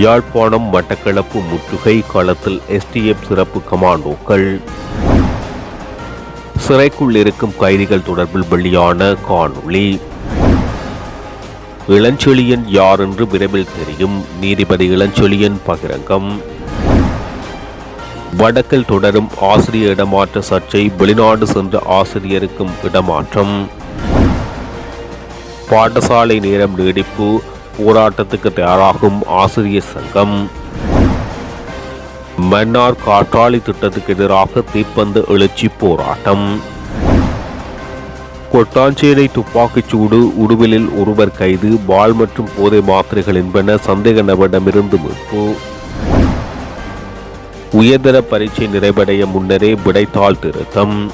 யாழ்ப்பாணம் மட்டக்களப்பு முற்றுகை களத்தில் எஸ்டிஎஃப் சிறப்பு கமாண்டோக்கள். சிறைக்குள் இருக்கும் கைதிகள் தொடர்பில் வெளியான காணொளி. இளஞ்செழியன் யார் என்று விரைவில் தெரியும். நீதிபதி இளஞ்செழியன் பகிரங்கம். வடக்கில் தொடரும் ஆசிரியர் இடமாற்ற சர்ச்சை வெளிநாடு சென்ற ஆசிரியருக்கும் இடமாற்றம். பாடசாலை நேரம் நீடிப்பு போராட்டத்துக்கு தயாராகும் ஆசிரியர் சங்கம். மன்னார் காற்றாலை திட்டத்துக்கு எதிராக தீப்பந்த எழுச்சி போராட்டம். கொட்டாஞ்சேனை துப்பாக்கிச்சூடு உடுவிலில் ஒருவர் கைது பால் மற்றும் போதை மாத்திரைகள் என்பன சந்தேக நபரிடமிருந்து மீட்பு. உயர்தர பரீட்சை நிறைவடைய முன்னரே விடைத்தாள் திருத்தம்.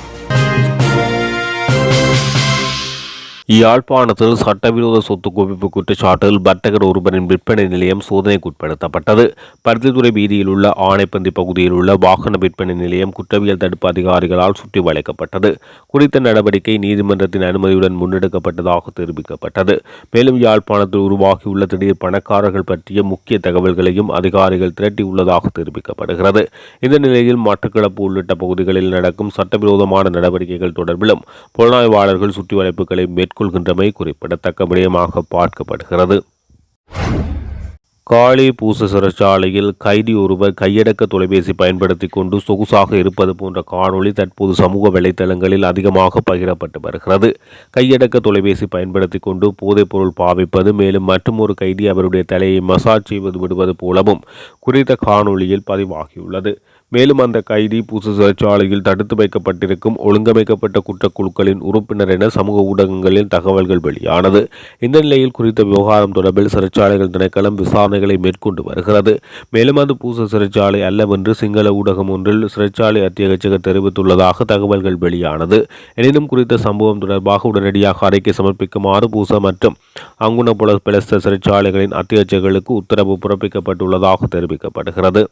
யாழ்ப்பாணத்தில் சட்டவிரோத சொத்து குவிப்பு குற்றச்சாட்டில் வர்த்தகர் ஒருவரின் விற்பனை நிலையம் சோதனைக்குட்படுத்தப்பட்டது. பருத்தித்துறை வீதியில் உள்ள ஆணைப்பந்தி பகுதியில் உள்ள வாகன விற்பனை நிலையம் குற்றவியல் தடுப்பு அதிகாரிகளால் சுற்றி வளைக்கப்பட்டது. குறித்த நடவடிக்கை நீதிமன்றத்தின் அனுமதியுடன் முன்னெடுக்கப்பட்டதாக தெரிவிக்கப்பட்டது. மேலும் யாழ்ப்பாணத்தில் உருவாகியுள்ள திடீர் பணக்காரர்கள் பற்றிய முக்கிய தகவல்களையும் அதிகாரிகள் திரட்டியுள்ளதாக தெரிவிக்கப்படுகிறது. இந்த நிலையில் மட்டக்களப்பு உள்ளிட்ட பகுதிகளில் நடக்கும் சட்டவிரோதமான நடவடிக்கைகள் தொடர்பிலும் புலனாய்வாளர்கள் சுற்றி வளைப்புகளை மேற்கொண்டு மேற்கொள்கின்றமை குறிப்பிடத்தக்க விடயமாக பார்க்கப்படுகிறது. காளி பூச சிறைச்சாலையில் கைதி ஒருவர் கையடக்க தொலைபேசி பயன்படுத்தி கொண்டு சொகுசாக இருப்பது போன்ற காணொளி தற்போது சமூக வலைத்தளங்களில் அதிகமாக பகிரப்பட்டு வருகிறது. கையடக்க தொலைபேசி பயன்படுத்தி கொண்டு போதைப்பொருள் பாவிப்பது மேலும் மற்றொரு கைதி அவருடைய தலையை மசாஜ் செய்வது விடுவது போலவும் குறித்த காணொளியில் பதிவாகியுள்ளது. மேலும் அந்த கைதி பூசு சிறைச்சாலையில் தடுத்து வைக்கப்பட்டிருக்கும் ஒழுங்கமைக்கப்பட்ட குற்றக்குழுக்களின் உறுப்பினர் என சமூக ஊடகங்களில் தகவல்கள் வெளியானது. இந்த நிலையில் குறித்த விவகாரம் தொடர்பில் சிறைச்சாலைகள் திணைக்களம் விசாரணைகளை மேற்கொண்டு வருகிறது. மேலும் அது பூச சிறைச்சாலை அல்லவென்று சிங்கள ஊடகம் ஒன்றில் சிறைச்சாலை அத்தியகச்சகர் தெரிவித்துள்ளதாக தகவல்கள் வெளியானது. எனினும் குறித்த சம்பவம் தொடர்பாக உடனடியாக அறிக்கை சமர்ப்பிக்குமாறு பூச மற்றும் அங்குணபுல பிளஸ்த சிறைச்சாலைகளின் அத்தியட்சகர்களுக்கு உத்தரவு பிறப்பிக்கப்பட்டுள்ளதாக தெரிவிக்கப்படுகிறது.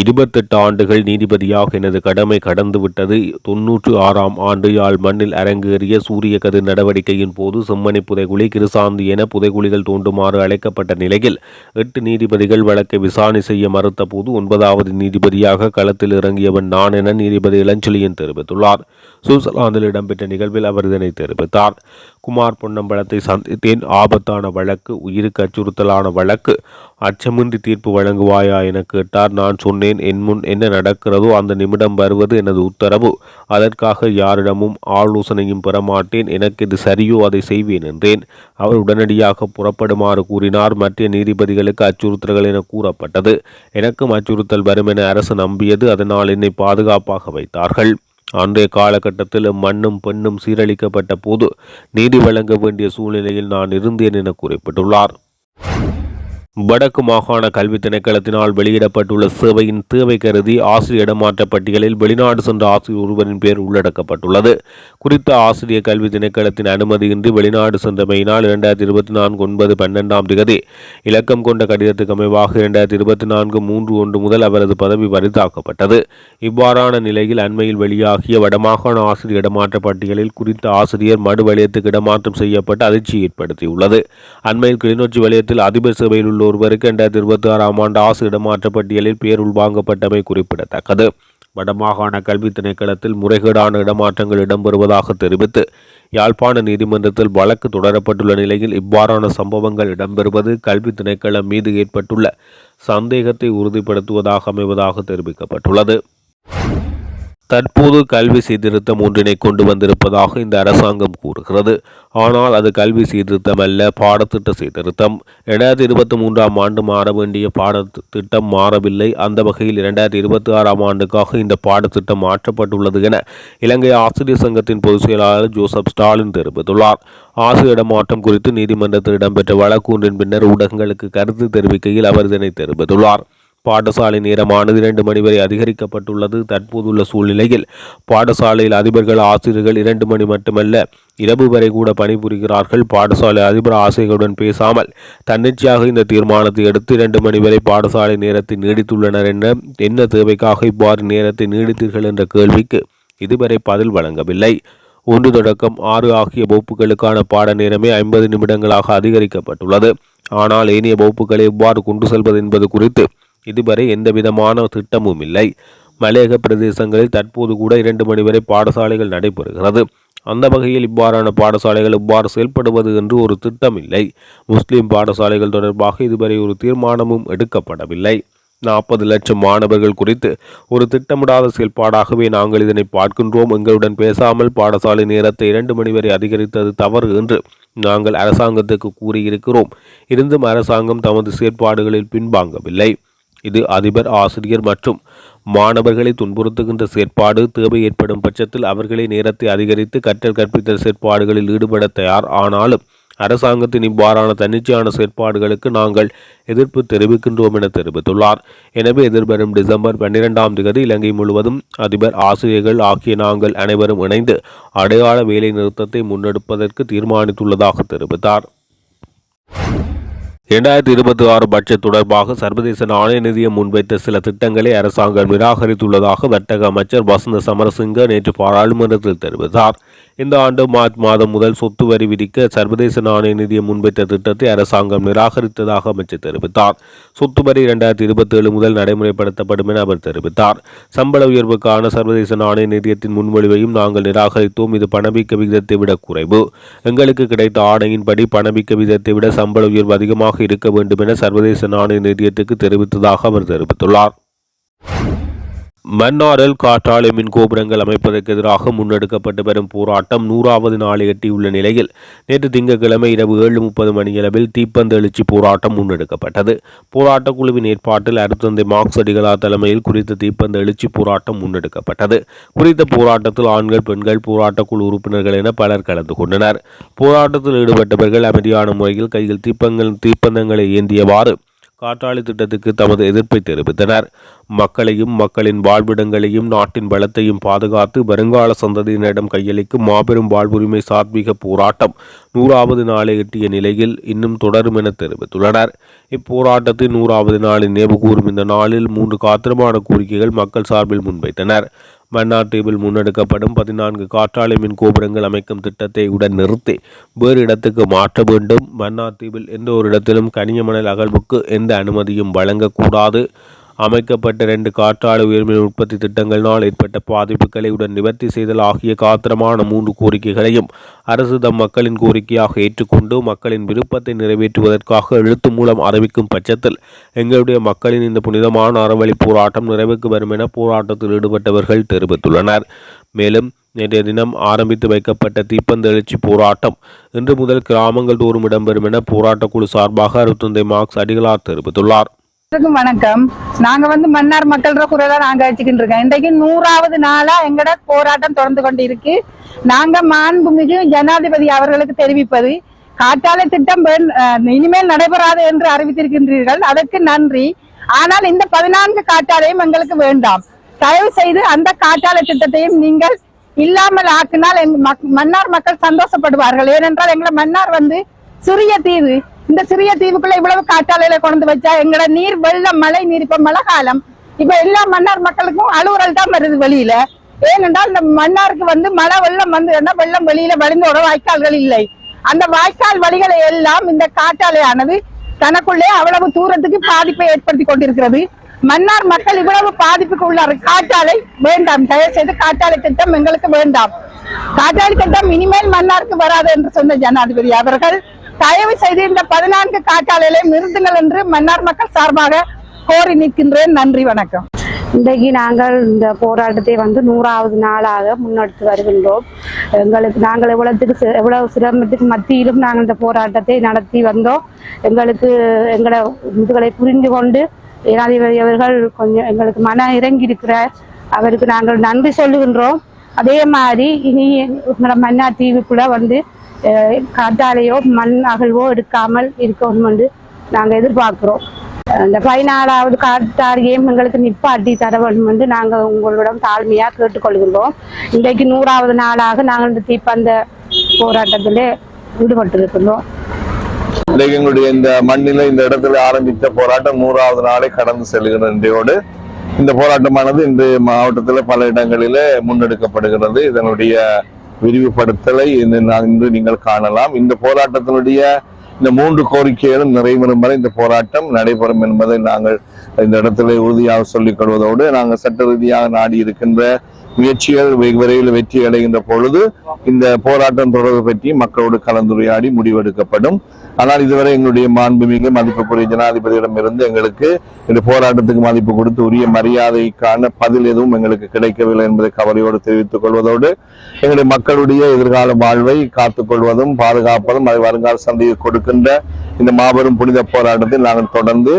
இருபத்தெட்டு ஆண்டுகள் நீதிபதியாக எனது கடமை கடந்துவிட்டது. தொன்னூற்று ஆறாம் ஆண்டு யாழ் மண்ணில் அரங்கேறிய சூரிய கதிர் நடவடிக்கையின் போது செம்மணி புதைகுழி கிருசாந்தி என புதைகுழிகள் தோண்டுமாறு அழைக்கப்பட்ட நிலையில் எட்டு நீதிபதிகள் வழக்கை விசாரணை செய்ய மறுத்த போது ஒன்பதாவது நீதிபதியாக களத்தில் இறங்கியவன் நான் என நீதிபதி இளஞ்சொலியன் தெரிவித்துள்ளார். சுவிட்சர்லாந்தில் இடம்பெற்ற நிகழ்வில் அவர் இதனை தெரிவித்தார். குமார் பொன்னம்பலத்தை சந்தித்தேன். ஆபத்தான வழக்கு உயிருக்கு அச்சுறுத்தலான வழக்கு அச்சமின்றி தீர்ப்பு வழங்குவாயா என கேட்டார். நான் சொன்னேன். என் முன் என்ன நடக்கிறதோ அந்த நிமிடம் வருவது எனது உத்தரவு. அதற்காக யாரிடமும் ஆலோசனையும் பெறமாட்டேன். எனக்கு இது சரியோ அதை செய்வேன் என்றேன். அவர் உடனடியாக புறப்படுமாறு கூறினார். மற்ற நீதிபதிகளுக்கு அச்சுறுத்தல்கள் என கூறப்பட்டது. எனக்கும் அச்சுறுத்தல் வரும் என அரசு நம்பியது. அதனால் என்னை பாதுகாப்பாக வைத்தார்கள். அன்றைய காலகட்டத்தில் மண்ணும் பெண்ணும் சீரழிக்கப்பட்ட போது நீதி வழங்க வேண்டிய சூழ்நிலையில் நான் இருந்தேன் என குறிப்பிட்டுள்ளார். வடக்கு மாகாண கல்வி திணைக்களத்தினால் வெளியிடப்பட்டுள்ள சேவையின் தேவை கருதி ஆசிரியர் இடமாற்ற பட்டியலில் வெளிநாடு சென்ற ஆசிரியர் ஒருவரின் பெயர் உள்ளடக்கப்பட்டுள்ளது. குறித்த ஆசிரியர் கல்வி திணைக்களத்தின் அனுமதியின்றி வெளிநாடு சென்றமையினால் இரண்டாயிரத்தி இருபத்தி நான்கு ஒன்பது பன்னெண்டாம் திகதி இலக்கம் கொண்ட கடிதத்துக்கு அமைவாக இரண்டாயிரத்தி இருபத்தி நான்கு மூன்று ஒன்று முதல் அவரது பதவி பரிதாக்கப்பட்டது இவ்வாறான நிலையில் அண்மையில் வெளியாகிய வடமாகாண ஆசிரியர் இடமாற்ற பட்டியலில் குறித்த ஆசிரியர் மடு வலயத்துக்கு இடமாற்றம் செய்யப்பட்டு அதிர்ச்சி ஏற்படுத்தியுள்ளது. அண்மையில் கிளிநொச்சி வலயத்தில் அதிபர் சபையில் உள்ள ஒருவருக்கு இரண்டாயிரத்தி இருபத்தி ஆறாம் ஆண்டு ஆசு இடமாற்ற பட்டியலில் பேர் உள்வாங்கப்பட்டமை குறிப்பிடத்தக்கது. வடமாகாண கல்வி திணைக்களத்தில் முறைகேடான இடமாற்றங்கள் இடம்பெறுவதாக தெரிவித்து யாழ்ப்பாண நீதிமன்றத்தில் வழக்கு தொடரப்பட்டுள்ள நிலையில் இவ்வாறான சம்பவங்கள் இடம்பெறுவது கல்வி திணைக்களம் மீது ஏற்பட்டுள்ள சந்தேகத்தை உறுதிப்படுத்துவதாக அமைவதாக தெரிவிக்கப்பட்டுள்ளது. தற்போது கல்வி சீர்திருத்தம் ஒன்றினை கொண்டு வந்திருப்பதாக இந்த அரசாங்கம் கூறுகிறது. ஆனால் அது கல்வி சீர்திருத்தம் அல்ல பாடத்திட்ட சீர்திருத்தம். இரண்டாயிரத்தி இருபத்தி மூன்றாம் ஆண்டு மாற வேண்டிய பாடத்திட்டம் மாறவில்லை. அந்த வகையில் இரண்டாயிரத்தி இருபத்தி ஆறாம் ஆண்டுக்காக இந்த பாடத்திட்டம் மாற்றப்பட்டுள்ளது என இலங்கை ஆசிரியர் சங்கத்தின் பொதுச் செயலாளர் ஜோசப் ஸ்டாலின் தெரிவித்துள்ளார். ஆசிரியர் இடமாற்றம் குறித்து நீதிமன்றத்தில் இடம்பெற்ற வழக்கு ஒன்றின் பின்னர் ஊடகங்களுக்கு கருத்து தெரிவிக்கையில் அவர் இதனை தெரிவித்துள்ளார். பாடசாலை நேரமானது இரண்டு மணி வரை அதிகரிக்கப்பட்டுள்ளது. தற்போதுள்ள சூழ்நிலையில் பாடசாலையில் அதிபர்கள் ஆசிரியர்கள் இரண்டு மணி மட்டுமல்ல இரவு வரை கூட பணிபுரிகிறார்கள். பாடசாலை அதிபர் ஆசிரியர்களுடன் பேசாமல் தன்னிச்சையாக இந்த தீர்மானத்தை எடுத்து இரண்டு மணி வரை பாடசாலை நேரத்தை நீடித்துள்ளனர் என்ற என்ன தேவைக்காக இவ்வாறு நேரத்தை நீடித்தீர்கள் என்ற கேள்விக்கு இதுவரை பதில் வழங்கவில்லை. ஒன்று தொடக்கம் ஆறு ஆகிய வகுப்புகளுக்கான பாட நேரமே ஐம்பது நிமிடங்களாக அதிகரிக்கப்பட்டுள்ளது. ஆனால் ஏனைய வகுப்புகளை எவ்வாறு கொண்டு செல்வது என்பது குறித்து இதுவரை எந்தவிதமான திட்டமும் இல்லை. மலையக பிரதேசங்களில் தற்போது கூட இரண்டு மணி வரை பாடசாலைகள் நடைபெறுகிறது. அந்த வகையில் இவ்வாறான பாடசாலைகள் இவ்வாறு செயல்படுவது என்று ஒரு திட்டம் இல்லை முஸ்லிம் பாடசாலைகள் தொடர்பாக இதுவரை ஒரு தீர்மானமும் எடுக்கப்படவில்லை. நாற்பது லட்சம் மாணவர்கள் குறித்து ஒரு திட்டமிடாத செயல்பாடாகவே நாங்கள் இதனை பார்க்கின்றோம். எங்களுடன் பேசாமல் பாடசாலை நேரத்தை இரண்டு மணி வரை அதிகரித்தது தவறு என்று நாங்கள் அரசாங்கத்துக்கு கூறியிருக்கிறோம். இருந்தும் அரசாங்கம் தமது செயற்பாடுகளில் பின்வாங்கவில்லை. இது அதிபர் ஆசிரியர் மற்றும் மாணவர்களை துன்புறுத்துகின்ற செயற்பாடு. தேவை ஏற்படும் பட்சத்தில் அவர்களை நேரத்தை அதிகரித்து கற்றல் கற்பித்தல் செயற்பாடுகளில் ஈடுபட தயார். ஆனாலும் அரசாங்கத்தின் இவ்வாறான தன்னிச்சையான செயற்பாடுகளுக்கு நாங்கள் எதிர்ப்பு தெரிவிக்கின்றோம் என தெரிவித்துள்ளார். எனவே எதிர்வரும் டிசம்பர் பன்னிரெண்டாம் தேதி இலங்கை முழுவதும் அதிபர் ஆசிரியர்கள் ஆகிய நாங்கள் அனைவரும் இணைந்து அடையாள வேலை நிறுத்தத்தை முன்னெடுப்பதற்கு தீர்மானித்துள்ளதாக தெரிவித்தார். இரண்டாயிரத்தி இருபத்தி ஆறு பட்ஜெட் தொடர்பாக சர்வதேச நாணய நிதியம் முன்வைத்த சில திட்டங்களை அரசாங்கம் நிராகரித்துள்ளதாக வர்த்தக அமைச்சர் வசந்த சமரசிங்க நேற்று பாராளுமன்றத்தில் தெரிவித்தார். இந்த ஆண்டு மார்ச் மாதம் முதல் சொத்து வரி விதிக்க சர்வதேச நாணய நிதியம் முன்வைத்த திட்டத்தை அரசாங்கம் நிராகரித்ததாக அமைச்சர் தெரிவித்தார். சொத்து வரி இரண்டாயிரத்தி இருபத்தி ஏழு முதல் நடைமுறைப்படுத்தப்படும் என அவர் தெரிவித்தார். சம்பள உயர்வுக்கான சர்வதேச நாணய நிதியத்தின் முன்மொழிவையும் நாங்கள் நிராகரித்தோம். இது பணவீக்க விகிதத்தை விட குறைவு. எங்களுக்கு கிடைத்த ஆணையின்படி பணவீக்க விகிதத்தை விட சம்பள உயர்வு அதிகமாக இருக்க வேண்டும் என சர்வதேச நாணய நிதியத்துக்கு தெரிவித்ததாக அவர் தெரிவித்துள்ளார். மன்னாரில் காற்றாலை மின் கோபுரங்கள் அமைப்பதற்கு எதிராக முன்னெடுக்கப்பட்டு வரும் போராட்டம் நூறாவது நாளை எட்டியுள்ள நிலையில் நேற்று திங்கட்கிழமை இரவு ஏழு முப்பது மணியளவில் தீப்பந்தெழுச்சி போராட்டம் முன்னெடுக்கப்பட்டது. போராட்டக் குழுவின் ஏற்பாட்டில் அருத்தந்தை மார்க்ஸ் அடிகளா தலைமையில் குறித்த தீப்பந்தெழுச்சி போராட்டம் முன்னெடுக்கப்பட்டது. குறித்த போராட்டத்தில் ஆண்கள் பெண்கள் போராட்டக் குழு உறுப்பினர்கள் என பலர் கலந்து கொண்டனர். போராட்டத்தில் ஈடுபட்டவர்கள் அமைதியான முறையில் கையில் தீப்பங்கள் தீப்பந்தங்களை ஏந்தியவாறு காற்றாலை திட்டத்துக்கு தமது எதிர்ப்பை தெரிவித்தனர். மக்களையும் மக்களின் வாழ்விடங்களையும் நாட்டின் பலத்தையும் பாதுகாத்து வருங்கால சந்ததியினரிடம் கையளிக்கும் மாபெரும் வாழ்வுரிமை சாத்வீக போராட்டம் நூறாவது நாளை எட்டிய நிலையில் இன்னும் தொடரும் என தெரிவித்துள்ளனர். இப்போராட்டத்தின் நூறாவது நாளின் நினைவு கூறும் இந்த நாளில் மூன்று காத்திரமான கோரிக்கைகள் மக்கள் சார்பில் முன்வைத்தனர். மன்னார் தீவில் முன்னெடுக்கப்படும். பதினான்கு காற்றாலை மின் கோபுரங்கள் அமைக்கும் திட்டத்தை உடன் நிறுத்தி வேறு இடத்துக்கு மாற்ற வேண்டும். மன்னார் தீவில் எந்த ஒரு இடத்திலும் கனியமணல் அகழ்வுக்கு எந்த அனுமதியும் வழங்கக்கூடாது. அமைக்கப்பட்ட இரண்டு காற்றாலை உயர்மின் உற்பத்தி திட்டங்களினால் ஏற்பட்ட பாதிப்புகளை உடன் நிவர்த்தி செய்தல் ஆகிய காத்திரமான மூன்று கோரிக்கைகளையும் அரசு தம் மக்களின் கோரிக்கையாக ஏற்றுக்கொண்டு மக்களின் விருப்பத்தை நிறைவேற்றுவதற்காக எழுத்து மூலம் அறிவிக்கும் பட்சத்தில் எங்களுடைய மக்களின் இந்த புனிதமான அறவழி போராட்டம் நிறைவுக்கு வரும் என போராட்டத்தில் ஈடுபட்டவர்கள் தெரிவித்துள்ளனர். மேலும் நேற்றைய தினம் ஆரம்பித்து வைக்கப்பட்ட தீப்பந்தெழுச்சி போராட்டம் இன்று முதல் கிராமங்கள் தோறும் இடம்பெறும் என போராட்டக் குழு சார்பாக அருத்தந்தை மார்க்ஸ் அடிகளார் தெரிவித்துள்ளார். எல்லாருக்கும் வணக்கம். நாங்க வந்து மன்னார் மக்கள குரலா நாங்க வச்சுக்கிட்டு இருக்கோம். இன்றைக்கு நூறாவது நாளா எங்கட போராட்டம் தொடர்ந்து கொண்டு இருக்கு நாங்க மாண்புமிகு ஜனாதிபதி அவர்களுக்கு தெரிவிப்பது காற்றாலை திட்டம் இனிமேல் நடைபெறாது என்று அறிவித்திருக்கின்றீர்கள். அதற்கு நன்றி. ஆனால் இந்த பதினான்கு காற்றாலையும் எங்களுக்கு வேண்டாம். தயவு செய்து அந்த காற்றாலை திட்டத்தையும் நீங்கள் இல்லாமல் ஆக்கினால் மக்- மன்னார் மக்கள் சந்தோஷப்படுவார்கள். ஏனென்றால் எங்களை மன்னார் வந்து சிறிய தீவு. இந்த சிறிய தீவுக்குள்ள இவ்வளவு காற்றாலையில கொண்டு வச்சா எங்களோட நீர் வெள்ளம் மழை நீர் இப்ப மழை காலம். இப்ப எல்லா மன்னார் மக்களுக்கும் அலுவலல் தான் வருது வெளியில. ஏனென்றால் இந்த மன்னாருக்கு வந்து மழை வெள்ளம் வந்து வெள்ளம் வெளியில வழிந்தோட வாய்க்கால்கள் இல்லை. அந்த வாய்க்கால் வழிகளை எல்லாம் இந்த காற்றாலையானது தனக்குள்ளே அவ்வளவு தூரத்துக்கு பாதிப்பை ஏற்படுத்தி கொண்டிருக்கிறது. மன்னார் மக்கள் இவ்வளவு பாதிப்புக்கு உள்ளார். காற்றாலை வேண்டாம். தயவு செய்து காற்றாலை திட்டம் எங்களுக்கு வேண்டாம். காற்றாலை திட்டம் இனிமேல் மன்னாருக்கு வராது என்று சொன்ன ஜனாதிபதி அவர்கள் தயவு செய்து இந்த பதினான்கு காற்றாலைகளை நிறுத்துங்கள் என்று மன்னார் மக்கள் சார்பாக கோரி நிற்கின்றேன். நன்றி வணக்கம். இன்றைக்கு நாங்கள் இந்த போராட்டத்தை வந்து நூறாவது நாளாக முன்னெடுத்து வருகின்றோம். எங்களுக்கு நாங்கள் எவ்வளவுக்கு எவ்வளவு சிரமத்துக்கு மத்தியிலும் நாங்கள் இந்த போராட்டத்தை நடத்தி வந்தோம். எங்களுக்கு எங்களோட இதுகளை புரிந்து கொண்டு ஜனாதிபதி அவர்கள் கொஞ்சம் எங்களுக்கு மன இறங்கி இருக்கிறார் அவருக்கு நாங்கள் நன்றி சொல்லுகின்றோம். அதே மாதிரி இனி எங்களோட மன்னார் தீவுக்குள்ள வந்து அஹ், காற்றாலையோ மண் அகழ்வோ எடுக்காமல் இருக்கணும் என்று நாங்கள் எதிர்பார்க்கிறோம். இந்த பதினாலாவது காட்டாரியம் எங்களுக்கு நிப்பாட்டி தர வேண்டும் என்று நாங்கள் உங்களிடம் தாழ்மையாக கேட்டுக்கொள்கின்றோம். இன்றைக்கு நூறாவது நாளாக நாங்கள் இந்த தீப்பந்த போராட்டத்திலே ஈடுபட்டிருக்கின்றோம். இன்றைக்கு எங்களுடைய இந்த மண்ணில இந்த இடத்துல ஆரம்பித்த போராட்டம் நூறாவது நாளை கடந்து செல்கிற இன்றையோடு இந்த போராட்டமானது இன்று மாவட்டத்தில் பல இடங்களிலே முன்னெடுக்கப்படுகிறது. இதனுடைய விரிவுபடுத்தலை இன்று நான் இன்று நீங்கள் காணலாம். இந்த போராட்டத்தினுடைய இந்த மூன்று கோரிக்கைகளும் நிறைவேறும் வரை இந்த போராட்டம் நடைபெறும் என்பதை நாங்கள் இந்த இடத்துல உறுதியாக சொல்லிக் கொள்வதோடு நாங்கள் சட்ட ரீதியாக நாடி இருக்கின்ற முயற்சிகள் வெகு விரைவில் வெற்றி அடைகின்ற பொழுது இந்த போராட்டம் தொடர்பு பற்றி மக்களோடு கலந்துரையாடி முடிவெடுக்கப்படும். ஆனால் இதுவரை எங்களுடைய மாண்புமிகு மதிப்புக்குரிய ஜனாதிபதியிடமிருந்து எங்களுக்கு இந்த போராட்டத்துக்கு மதிப்பு கொடுத்து உரிய மரியாதைக்கான பதில் எதுவும் எங்களுக்கு கிடைக்கவில்லை என்பதை கவலையோடு தெரிவித்துக் கொள்வதோடு எங்களுடைய மக்களுடைய எதிர்கால வாழ்வை காத்துக்கொள்வதும் பாதுகாப்பதும் அதை வருங்கால சந்தையை கொடுக்கின்ற இந்த மாபெரும் புனித போராட்டத்தில் நாங்கள் தொடர்ந்து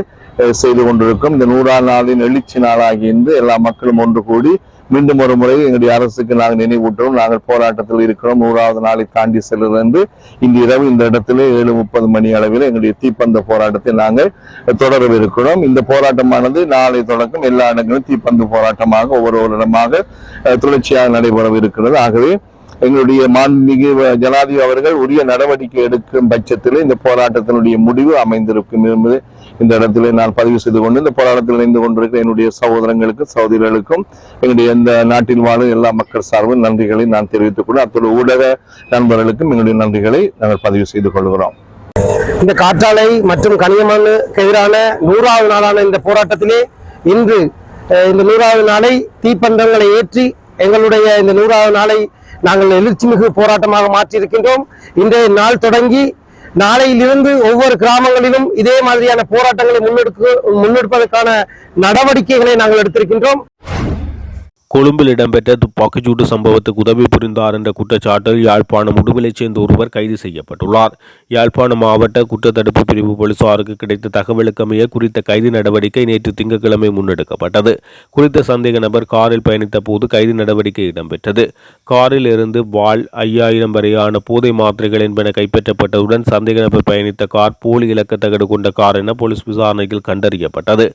செய்து கொண்டிருக்கும். இந்த நூறாம் நாளின் எழுச்சி நாளாகி இன்று எல்லா மக்களும் ஒன்று கூடி மீண்டும் ஒரு முறை எங்களுடைய அரசுக்கு நாங்கள் நினைவூட்டுறோம் நாங்கள் போராட்டத்தில் இருக்கிறோம். நூறாவது நாளை தாண்டி செல்லிருந்து என்று இன்று இரவு இந்த இடத்திலே ஏழு முப்பது மணி அளவில் எங்களுடைய தீப்பந்த போராட்டத்தை நாங்கள் தொடரவிருக்கிறோம் இந்த போராட்டமானது நாளை தொடக்கம் எல்லா இடங்களிலும் தீப்பந்து போராட்டமாக ஒவ்வொரு ஒரு இடமாக தொடர்ச்சியாக நடைபெறவிருக்கிறது. ஆகவே எங்களுடைய மாண்புமிகு ஜனாதிபதி அவர்கள் உரிய நடவடிக்கை எடுக்கும் பட்சத்தில் இந்த போராட்டத்தினுடைய முடிவு அமைந்திருக்கும் என்பது இந்த இடத்திலே நான் பதிவு செய்து கொண்டு இந்த போராட்டத்தில் இணைந்து கொண்டிருக்கிற என்னுடைய சகோதரங்களுக்கும் சகோதரிகளுக்கும் எங்களுடைய இந்த நாட்டில் வாழும் எல்லா மக்கள் சார்பும் நன்றிகளை நான் தெரிவித்துக் கொண்டு அத்தோடு ஊடக நண்பர்களுக்கும் எங்களுடைய நன்றிகளை நாங்கள் பதிவு செய்து கொள்கிறோம். இந்த காற்றாலை மற்றும் கனியமனுக்கு எதிரான நூறாவது நாளான இந்த போராட்டத்திலே இன்று இந்த நூறாவது நாளை தீப்பந்தங்களை ஏற்றி எங்களுடைய இந்த நூறாவது நாளை நாங்கள் எழுச்சிமிகு போராட்டமாக மாற்றியிருக்கின்றோம். இன்றைய நாள் தொடங்கி நாளையிலிருந்து ஒவ்வொரு கிராமங்களிலும் இதே மாதிரியான போராட்டங்களை முன்னெடுக்க முன்னெடுப்பதற்கான நடவடிக்கைகளை நாங்கள் எடுத்திருக்கின்றோம். கொழும்பில் இடம்பெற்ற துப்பாக்கிச்சூடு சம்பவத்துக்கு உதவி புரிந்தார் என்ற குற்றச்சாட்டில் யாழ்ப்பாணம் உடுவிலைச் சேர்ந்த ஒருவர் கைது செய்யப்பட்டுள்ளார். யாழ்ப்பாணம் மாவட்ட குற்றத்தடுப்பு பிரிவு போலீசாருக்கு கிடைத்த தகவலுக்கமைய குறித்த கைது நடவடிக்கை நேற்று திங்கட்கிழமை முன்னெடுக்கப்பட்டது. குறித்த சந்தேக நபர் காரில் பயணித்த போது கைது நடவடிக்கை இடம்பெற்றது. காரில் இருந்து வாள் ஐயாயிரம் வரையான போதை மாத்திரைகள் என்பன கைப்பற்றப்பட்டதுடன் சந்தேக நபர் பயணித்த கார் போலி இலக்க தகடு கொண்ட கார் என போலீஸ் விசாரணையில் கண்டறியப்பட்டது.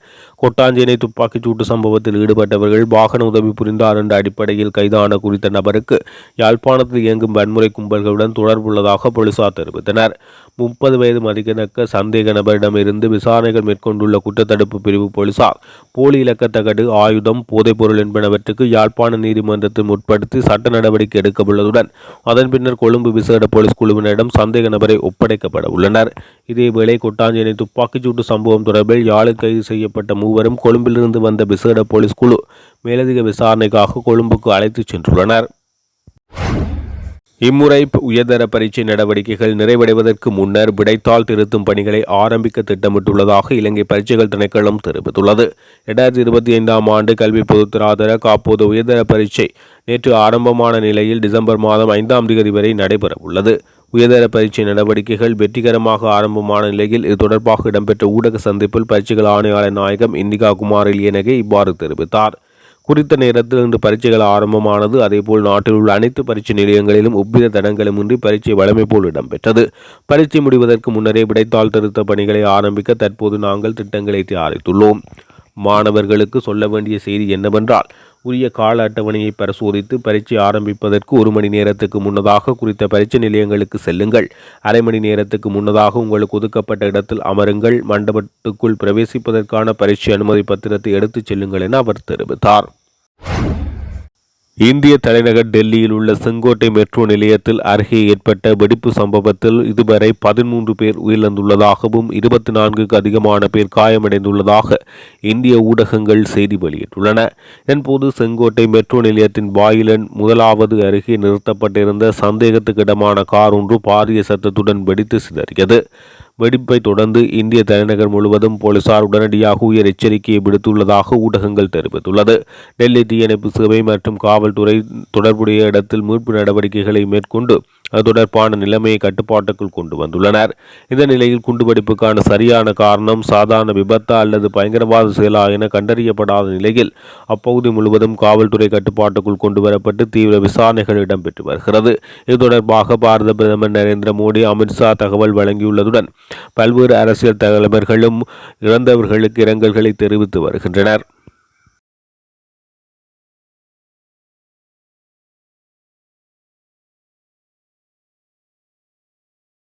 கொட்டாஞ்சேனை துப்பாக்கிச் சூட்டு சம்பவத்தில் ஈடுபட்டவர்கள் வாகன உதவி புரிந்தார் என்ற அடிப்படையில் கைதான குறித்த நபருக்கு யாழ்ப்பாணத்தில் இயங்கும் வன்முறை கும்பல்களுடன் தொடர்புள்ளதாக போலீசார் தெரிவித்தனர். முப்பது வயது மதிக்கத்தக்க சந்தேக நபரிடமிருந்து விசாரணைகள் மேற்கொண்டுள்ள குற்றத்தடுப்பு பிரிவு போலீசார் போலி இலக்கத்தகடு ஆயுதம் போதைப்பொருள் என்பனவற்றுக்கு யாழ்ப்பாண நீதிமன்றத்தில் முற்படுத்தி சட்ட நடவடிக்கை எடுக்கவுள்ளதுடன் அதன் பின்னர் கொழும்பு விசேட போலீஸ் குழுவினரிடம் சந்தேக நபரை ஒப்படைக்கப்பட உள்ளனர். இதேவேளை கொட்டாஞ்சேனை துப்பாக்கிச்சூட்டு சம்பவம் தொடர்பில் யாழில் கைது செய்யப்பட்ட மூவரும் கொழும்பிலிருந்து வந்த விசேட போலீஸ் குழு மேலதிக விசாரணைக்காக கொழும்புக்கு அழைத்துச் சென்றுள்ளனர். இம்முறை உயர்தர பரீட்சை நடவடிக்கைகள் நிறைவடைவதற்கு முன்னர் விடைத்தாள் திருத்தும் பணிகளை ஆரம்பிக்க திட்டமிட்டுள்ளதாக இலங்கை பரீட்சைகள் திணைக்களம் தெரிவித்துள்ளது. இரண்டாயிரத்தி இருபத்தி ஐந்தாம் ஆண்டு கல்வி பொதுத்தராதர காப்போது உயர்தர பரீட்சை நேற்று ஆரம்பமான நிலையில் டிசம்பர் மாதம் ஐந்தாம் தேதி வரை நடைபெறவுள்ளது. உயர்தர பரீட்சை நடவடிக்கைகள் வெற்றிகரமாக ஆரம்பமான நிலையில் இது தொடர்பாக இடம்பெற்ற ஊடக சந்திப்பில் பரீட்சைகள் ஆணையாளர் நாயகம் இந்திகா குமார் இலியனகே இவ்வாறு தெரிவித்தார். குறித்த நேரத்தில் இன்று பரீட்சைகள் ஆரம்பமானது. அதேபோல் நாட்டில் உள்ள அனைத்து பரீட்சை நிலையங்களிலும் ஒவ்வித தடங்களுமின்றி பரீட்சை வழமை போல் இடம்பெற்றது. பரீட்சை முடிவதற்கு முன்னரே விடைத்தாள் திருத்த பணிகளை ஆரம்பிக்க தற்போது நாங்கள் திட்டங்களை தயாரித்துள்ளோம். மாணவர்களுக்கு சொல்ல வேண்டிய செய்தி என்னவென்றால் உரிய கால அட்டவணையை பரிசோதித்து பரீட்சை ஆரம்பிப்பதற்கு ஒரு மணி நேரத்துக்கு முன்னதாக குறித்த பரீட்சை நிலையங்களுக்கு செல்லுங்கள். அரை மணி நேரத்துக்கு முன்னதாக உங்களுக்கு ஒதுக்கப்பட்ட இடத்தில் அமருங்கள். மண்டபத்துக்குள் பிரவேசிப்பதற்கான பரீட்சை அனுமதி பத்திரத்தை எடுத்துச் செல்லுங்கள் என அவர் தெரிவித்தார். இந்திய தலைநகர் டெல்லியில் உள்ள செங்கோட்டை மெட்ரோ நிலையத்தில் அருகே ஏற்பட்ட வெடிப்பு சம்பவத்தில் இதுவரை பதிமூன்று பேர் உயிரிழந்துள்ளதாகவும் இருபத்தி நான்குக்கு அதிகமான பேர் காயமடைந்துள்ளதாக இந்திய ஊடகங்கள் செய்தி வெளியிட்டுள்ளன. இதன்போது செங்கோட்டை மெட்ரோ நிலையத்தின் வாயிலன் முதலாவது அருகே நிறுத்தப்பட்டிருந்த சந்தேகத்துக்கிடமான கார் ஒன்று பாரிய சத்தத்துடன் வெடித்து சிதறியது. வெடிப்பை தொடர்ந்து இந்திய தலைநகர் முழுவதும் போலீசார் உடனடியாக உயர் எச்சரிக்கையை விடுத்துள்ளதாக ஊடகங்கள் தெரிவித்துள்ளது. டெல்லி தீயணைப்பு சேவை மற்றும் காவல்துறை தொடர்புடைய இடத்தில் மீட்பு நடவடிக்கைகளை மேற்கொண்டு அது தொடர்பான நிலைமையை கட்டுப்பாட்டுக்குள் கொண்டு வந்துள்ளனர். இந்த நிலையில் குண்டுவெடிப்புக்கான சரியான காரணம் சாதாரண விபத்தா அல்லது பயங்கரவாத செயலா என கண்டறியப்படாத நிலையில் அப்பகுதி முழுவதும் காவல்துறை கட்டுப்பாட்டுக்குள் கொண்டு வரப்பட்டு தீவிர விசாரணைகள் இடம்பெற்று வருகிறது. இது தொடர்பாக பாரத பிரதமர் நரேந்திர மோடி அமித்ஷா தகவல் வழங்கியுள்ளதுடன் பல்வேறு அரசியல் தலைவர்களும் இறந்தவர்களுக்கு இரங்கல்களை தெரிவித்து வருகின்றனர்.